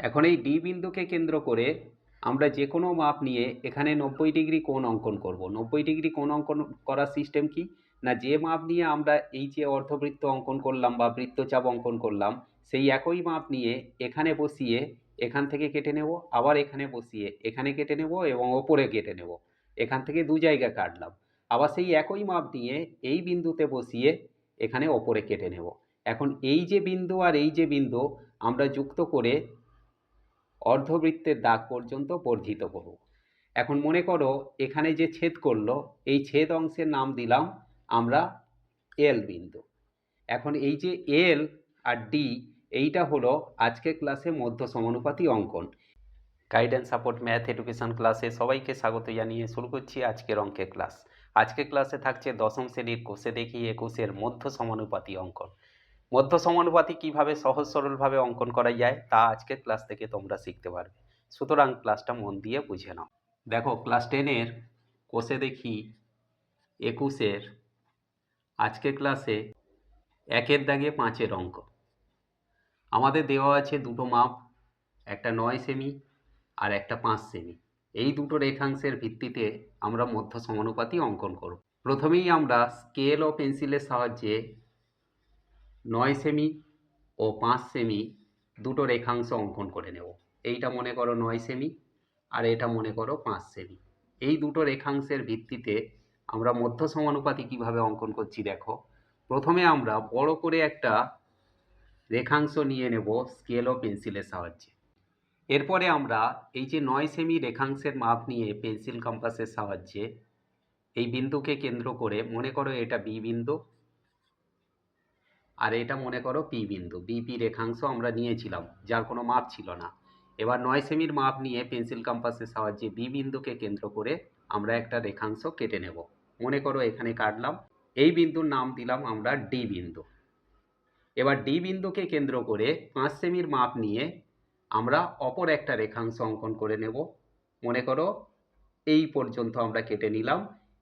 এখন এই ডি বিন্দুকে কেন্দ্র করে আমরা যে কোনো মাপ নিয়ে এখানে নব্বই ডিগ্রি কোণ অঙ্কন করব। নব্বই ডিগ্রি কোণ অঙ্কন করার সিস্টেম কি? না, যে মাপ নিয়ে আমরা এই যে অর্ধবৃত্ত অঙ্কন করলাম বা বৃত্তচাপ অঙ্কন করলাম, সেই একই মাপ নিয়ে এখানে বসিয়ে এখান থেকে কেটে নেব, আবার এখানে বসিয়ে এখানে কেটে নেব এবং ওপরে কেটে নেব। এখান থেকে দু জায়গা কাটলাম। আবার সেই একই মাপ নিয়ে এই বিন্দুতে বসিয়ে এখানে ওপরে কেটে নেব। এখন এই যে বিন্দু আর এই যে বিন্দু আমরা যুক্ত করে অর্ধবৃত্তের দাগ পর্যন্ত বর্ধিত করব এখন মনে করো, এখানে যে ছেদ করল, এই ছেদ অংশের নাম দিলাম আমরা এল বিন্দু। এখন এই যে এল আর ডি এইটা হলো আজকে ক্লাসে মধ্য সমানুপাতি অঙ্কন। গাইডেন্স সাপোর্ট ম্যাথ এডুকেশন ক্লাসে সবাইকে স্বাগত জানিয়ে শুরু করছি আজকের অঙ্কের ক্লাস আজকের ক্লাসে থাকছে দশম শ্রেণির কোষে দেখি একুশের মধ্য সমানুপাতি অঙ্কন। মধ্য সমানুপাতি কীভাবে সহজ সরলভাবে অঙ্কন করা যায়, তা আজকের ক্লাস থেকে তোমরা শিখতে পারবে। সুতরাং ক্লাসটা মন দিয়ে বুঝে নাও। দেখো ক্লাস টেনের কোষে দেখি একুশের, আজকের ক্লাসে একের দাগে পাঁচের অঙ্ক। আমাদের দেওয়া আছে দুটো মাপ, একটা নয় সেমি আর একটা পাঁচ সেমি এই দুটো রেখাংশের ভিত্তিতে আমরা মধ্য সমানুপাতি অঙ্কন করব। প্রথমেই আমরা স্কেল ও পেন্সিলের সাহায্যে নয় সেমি ও পাঁচ সেমি দুটো রেখাংশ অঙ্কন করে নেব। এইটা মনে করো নয় সেমি আর এটা মনে করো পাঁচ সেমি। এই দুটো রেখাংশের ভিত্তিতে আমরা মধ্য সমানুপাতি কীভাবে অঙ্কন করছি দেখো। প্রথমে আমরা বড় করে একটা রেখাংশ নিয়ে নেব স্কেল ও পেন্সিলের সাহায্যে। এরপরে আমরা এই যে নয় সেমি রেখাংশের মাপ নিয়ে পেন্সিল কম্পাসের সাহায্যে এই বিন্দুকে কেন্দ্র করে মনে করো এটা বি বিন্দু আর এটা মনে করো পি বিন্দু বিপি রেখাংশ আমরা নিয়েছিলাম, যার কোনো মাপ ছিল না। এবার নয় সেমির মাপ নিয়ে পেন্সিল কম্পাসের সাহায্যে বি বিন্দুকে কেন্দ্র করে আমরা একটা রেখাংশ কেটে নেব। মনে করো এখানে কাটলাম, এই বিন্দুর নাম দিলাম আমরা ডি বিন্দু। এবার ডি বিন্দুকে কেন্দ্র করে পাঁচ সেমির মাপ নিয়ে আমরা অপর একটা রেখাংশ অঙ্কন করে নেব। মনে করো এই পর্যন্ত আমরা কেটে নিলাম,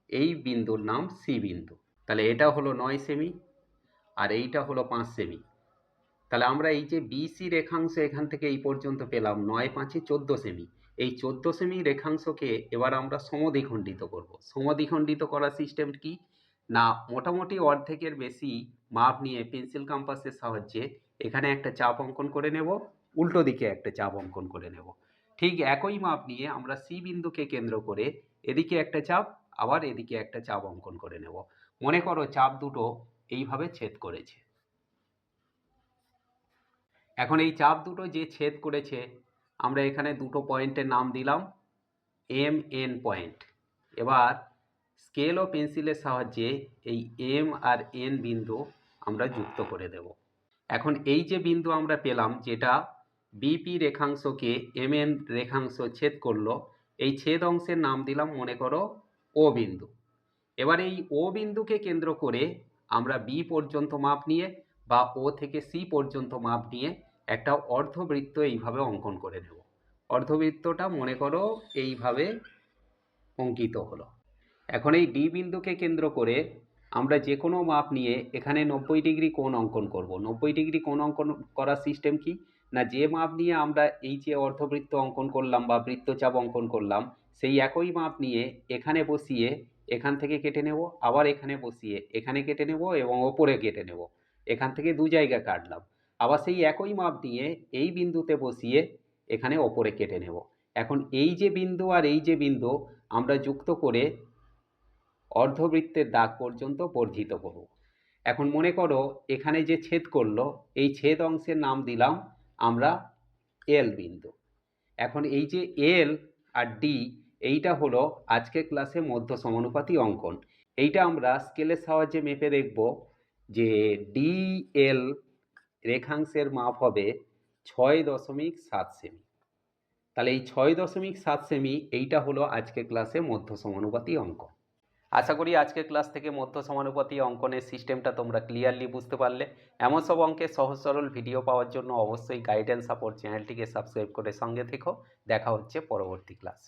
এই বিন্দুর নাম সি বিন্দু। তাহলে এটা হলো নয় সেমি আর এইটা হলো পাঁচ সেমি। তাহলে আমরা এই যে বিসি রেখাংশ এখান থেকে এই পর্যন্ত পেলাম নয় পাঁচে চোদ্দ সেমি। এই চোদ্দ সেমি রেখাংশকে এবার আমরা সমদ্বিখণ্ডিত করব। সমদ্বিখণ্ডিত করার সিস্টেম কি? না, মোটামুটি অর্ধেকের বেশি মাপ নিয়ে পেন্সিল কম্পাসের সাহায্যে এখানে একটা চাপ অঙ্কন করে নেব, উল্টো দিকে একটা চাপ অঙ্কন করে নেব। ঠিক একই মাপ নিয়ে আমরা সি বিন্দুকে কেন্দ্র করে এদিকে একটা চাপ, আবার এদিকে একটা চাপ অঙ্কন করে নেব। মনে করো চাপ দুটো এইভাবে ছেদ করেছে। এখন এই চাপ দুটো যে ছেদ করেছে, আমরা এখানে দুটো পয়েন্টের নাম দিলাম, এম এন পয়েন্ট। এবার স্কেল ও পেন্সিলের সাহায্যে এই এম আর এন বিন্দু আমরা যুক্ত করে দেব। এখন এই যে বিন্দু আমরা পেলাম, যেটা বিপি রেখাংশকে এম এন রেখাংশ ছেদ করল, এই ছেদ অংশের নাম দিলাম, মনে করো, ও বিন্দু। এবার এই ও বিন্দুকে কেন্দ্র করে আমরা বি পর্যন্ত মাপ নিয়ে বা ও থেকে সি পর্যন্ত মাপ নিয়ে একটা অর্ধবৃত্ত এইভাবে অঙ্কন করে নেব। অর্ধবৃত্তটা মনে করো এইভাবে অঙ্কিত হলো। এখন এই ডি বিন্দুকে কেন্দ্র করে আমরা যে কোনো মাপ নিয়ে এখানে নব্বই ডিগ্রি কোণ অঙ্কন করব। নব্বই ডিগ্রি কোণ অঙ্কন করার সিস্টেম কি? না, যে মাপ নিয়ে আমরা এই যে অর্ধবৃত্ত অঙ্কন করলাম বা বৃত্তচাপ অঙ্কন করলাম, সেই একই মাপ নিয়ে এখানে বসিয়ে এখান থেকে কেটে নেব, আবার এখানে বসিয়ে এখানে কেটে নেব এবং ওপরে কেটে নেব। এখান থেকে দু জায়গা কাটলাম। আবার সেই একই মাপ নিয়ে এই বিন্দুতে বসিয়ে এখানে ওপরে কেটে নেব। এখন এই যে বিন্দু আর এই যে বিন্দু আমরা যুক্ত করে অর্ধবৃত্তের দাগ পর্যন্ত বর্ধিত করব। এখন মনে করো এখানে যে ছেদ করল, এই ছেদ অংশের নাম দিলাম আমরা এল বিন্দু। এখন এই যে এল আর ডি এইটা হলো আজকের ক্লাসে মধ্য সমানুপাতি অঙ্কন। এইটা আমরা স্কেলের সাহায্যে মেপে দেখব যে ডিএল রেখাংশের মাপ হবে ছয় দশমিক সাত সেমি তাহলে এই ছয় দশমিক সাত সেমি এইটা হলো আজকের ক্লাসে মধ্য সমানুপাতি অঙ্ক আশা করি আজকের ক্লাস থেকে মধ্য সমানুপাতি অঙ্কনের সিস্টেমটা তোমরা ক্লিয়ারলি বুঝতে পারলে। এমন সব অঙ্কের সহজ সরল ভিডিও পাওয়ার জন্য অবশ্যই গাইডেন্স সাপোর্ট চ্যানেলটিকে সাবস্ক্রাইব করে সঙ্গে থেকো। দেখা হচ্ছে পরবর্তী ক্লাসে